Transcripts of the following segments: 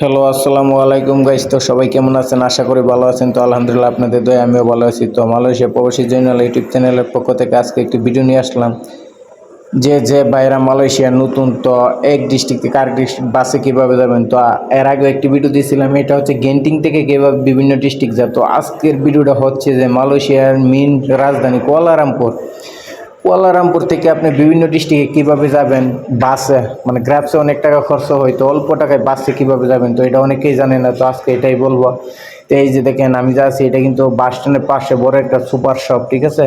Hello আসসালামু আলাইকুম guys তো সবাই কেমন আছেন? আশা করি ভালো আছেন। তো আলহামদুলিল্লাহ, আপনাদের দয়া আমিও ভালো আছি। তো মালয়েশিয়া প্রবাসী জৈনাল ইউটিউব চ্যানেলের পক্ষ থেকে আজকে একটি ভিডিও নিয়ে আসলাম। যে যে বাইরা মালয়েশিয়া নতুন, তো এক ডিস্ট্রিক্ট থেকে ডিস্ট্রিক্ট বাসে কীভাবে যাবেন? তো এর আগে একটি ভিডিও দিয়েছিলাম। এটা হচ্ছে গেন্টিং থেকে কীভাবে বিভিন্ন ডিস্ট্রিক্ট যায়? তো আজকের ভিডিওটা হচ্ছে যে মালয়েশিয়ার মেন রাজধানী কুয়ালালামপুর। কুয়ালালামপুর থেকে আপনি বিভিন্ন ডিস্ট্রিক্টে কীভাবে যাবেন? বাসে মানে গ্রাফসে অনেক টাকা খরচ হয়, তো অল্প টাকায় বাসে কীভাবে যাবেন? তো এটা অনেকেই জানে না, তো আজকে এটাই বলব। তো এই যে দেখেন, আমি যা আছি, এটা কিন্তু বাস স্ট্যান্ডের পাশে বড় একটা সুপার শপ ঠিক আছে?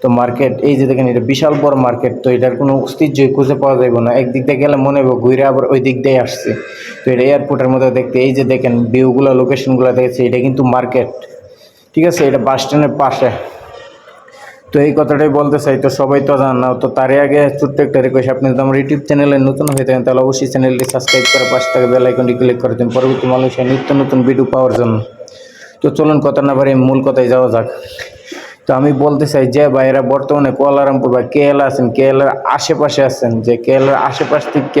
তো মার্কেট এই যে দেখেন, এটা বিশাল বড় মার্কেট তো এটার কোনো ঐতিহ্যই খুঁজে পাওয়া যাবে না। একদিক দিয়ে গেলে মনে হবে ঘুরে আবার ওই দিক দিয়ে আসছে। তো এটা এয়ারপোর্টের মধ্যে দেখতে, এই যে দেখেন ভিউগুলো লোকেশনগুলো দেখেছি, এটা কিন্তু মার্কেট ঠিক আছে? এটা বাস স্ট্যান্ডের পাশে। তো এই কথাটাই বলতে চাই, তো সবাই তো জান না, তো তারই আগে ছোট্ট একটা রিকোয়েস্ট আপনি যদি আমার ইউটিউব চ্যানেলে নতুন হয়ে থাকেন, তাহলে অবশ্যই চ্যানেলটি সাবস্ক্রাইব করে পাশে থেকে বেল আইকনটি ক্লিক করে দিন, পরবর্তী মানুষের নিত্য নতুন ভিডিও পাওয়ার জন্য। তো চলুন কথা না পারি মূল কথায় যাওয়া যাক। তো আমি বলতে চাই যে ভাইয়েরা বর্তমানে কোয়ালারামপুর বা কেএল আছেন কেএলের আশেপাশে আছেন, যে কেএলের আশেপাশ থেকে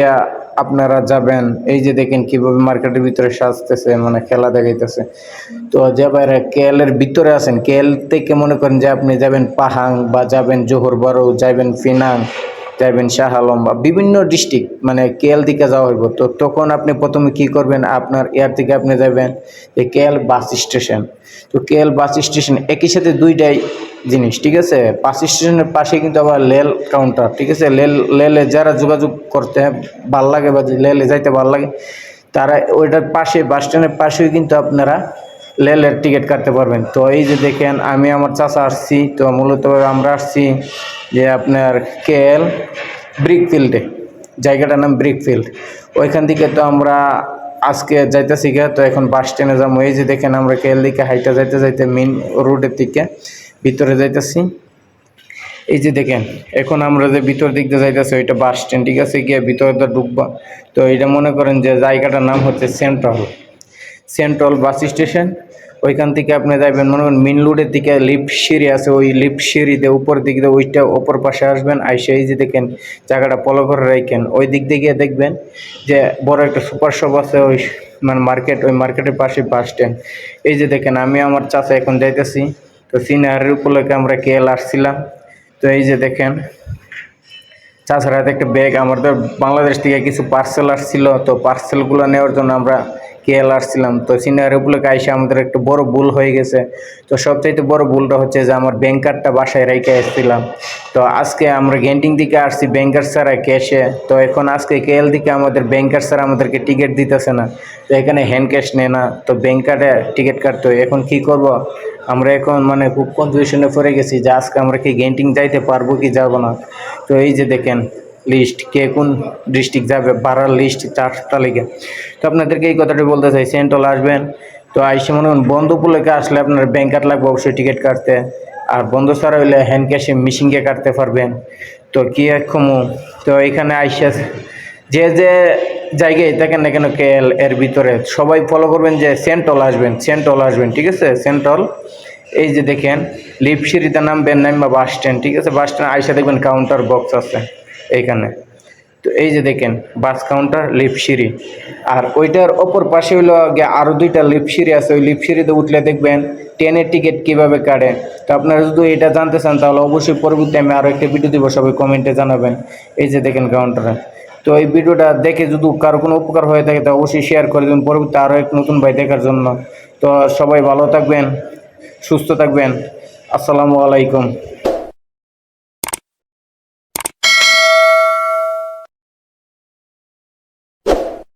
আপনারা যাবেন, এই যে দেখেন কীভাবে মার্কেটের ভিতরে সাজতেছে মানে খেলা দেখাইতেছে। তো যে ভাইরা কেএলের ভিতরে আছেন, কেএল থেকে মনে করেন যে আপনি যাবেন পাহাং বা যাবেন জোহর বারো যাবেন ফিনাং যাবেন শাহ আলম বা বিভিন্ন ডিস্ট্রিক্ট মানে কেএল দিকে যাওয়া হইব। তো তখন আপনি প্রথমে কি করবেন, আপনার এয়ার থেকে আপনি যাবেন যে কেএল বাস স্টেশন। তো কেএল বাস স্টেশন একই সাথে দুইটাই জিনিস, ঠিক আছে? বাস স্টেশনের পাশে কিন্তু আবার লেল কাউন্টার ঠিক আছে? লেল, লেলে যারা যোগাযোগ করতে ভালো লাগে বা লেলে যাইতে ভালো লাগে, তারা ওইটার পাশে, বাস স্ট্যান্ডের পাশেও কিন্তু আপনারা লেলের টিকিট কাটতে পারবেন। তো এই যে দেখেন, আমি আমার চাচা আসছি, তো মূলত আমরা আসছি যে আপনার কেএল ব্রিকফিল্ডে জায়গাটার নাম ব্রিকফিল্ড। ওইখান থেকে তো আমরা আজকে যাইতেছি গা তো এখন বাস স্ট্যান্ডে যাব। এই যে দেখেন, আমরা কেএল দিকে হাইটা যাইতে যাইতে মেন রোডের দিকে ভিতরে যাইতেছি। এই যে দেখেন, এখন আমরা যে ভিতর দিক দিয়ে যাইতেছি, ওইটা বাস স্ট্যান্ড, ঠিক আছে? গিয়ে ভিতরে তো ঢুকবা। তো এটা মনে করেন যে জায়গাটার নাম হচ্ছে সেন্ট্রাল। Central bus station. ওইখান থেকে আপনি যাইবেন, মনে করেন মেন রোডের দিকে লিফট সিঁড়ি আছে, ওই লিফট সিঁড়িতে উপর দিক দিয়ে ওইটা ওপর পাশে আসবেন, আইসে এই যে দেখেন জায়গাটা পলো করে রাখেন ওই দিক দিয়ে গিয়ে দেখবেন যে বড় একটা সুপার শপ আছে, ওই মানে মার্কেট, ওই মার্কেটের পাশে বাস স্ট্যান্ড। এই যে দেখেন, আমি আমার চাচা এখন যাইতেছি। তো সিনিয়রের উপলক্ষে আমরা কেএল আসছিলাম। তো এই যে দেখেন তাছাড়া একটা ব্যাগ আমাদের বাংলাদেশ থেকে কিছু পার্সেল আসছিল, তো পার্সেলগুলো নেওয়ার জন্য আমরা কেএল আসছিলাম, তো সিনিয়র উপলক্ষে আইসে আমাদের একটু বড় ভুল হয়ে গেছে। তো সবচাইতে বড় ভুলটা হচ্ছে যে আমার ব্যাংকারটা বাসায় রেখে এসেছিলাম তো আজকে আমরা গেন্টিং দিকে আসছি, ব্যাংকার ছাড়া ক্যাশে তো এখন আজকে কেএল দিকে আমাদের ব্যাংকার ছাড়া আমাদেরকে টিকিট দিতেছে না। তো এখানে হ্যান্ড ক্যাশ নেয় না, তো ব্যাংক কার্ডে টিকিট কাটতে এখন কী করব? আমরা এখন মানে খুব কনফিউশনে পড়ে গেছি যে আজকে আমরা কি গেন্টিং যাইতে পারব কি যাব না। তো এই যে দেখেন লিস্ট কে কোন ডিস্ট্রিক্ট যাবে বাড়ার লিস্ট চার তালিকা তো আপনাদেরকে এই কথাটা বলতে চাই সেন্ট্রাল আসবেন, তো আইসে মনে করুন বন্ধ পুলকে আসলে আপনার ব্যাংক কার্ড লাগবে অবশ্যই টিকিট কাটতে, আর বন্ধ ছাড়া হইলে হ্যান্ড ক্যাশে মিশিংকে কাটতে পারবেন। তো কি একমু তো এখানে আইসে যে যে জায়গায় থাকেন না কেন কেএল এর ভিতরে, সবাই ফলো করবেন যে সেন্ট্রাল আসবেন সেন্ট্রাল আসবেন, ঠিক আছে? সেন্ট্রাল এই যে দেখেন লিপসিরিতে নামবেন, নামবা বাস স্ট্যান্ড ঠিক আছে? বাস স্ট্যান্ড আইসা দেখবেন কাউন্টার বক্স আছে। এইখানে। তো এই যে দেখেন, বাস কাউন্টার লিপসিরি আর ওইটার ওপর পাশে হইল গিয়ে আরও দুইটা লিপসিরি আছে। ওই লিপসিরিতে উঠলে দেখবেন ট্রেনের টিকিট কীভাবে কাটে। তো আপনারা যদি এটা জানতে চান, তাহলে অবশ্যই পরবর্তী আমি আরও একটা ভিডিও দিব, সবাই কমেন্টে জানাবেন। এই যে দেখেন কাউন্টারে তো এই ভিডিওটা দেখে যদি কারও কোনো উপকার হয়ে থাকে তো অবশ্যই শেয়ার করে দিন পরবর্তী আরও এক নতুন ভাই দেখার জন্য। তো সবাই ভালো থাকবেন, সুস্থ থাকবেন। আসসালামু আলাইকুম।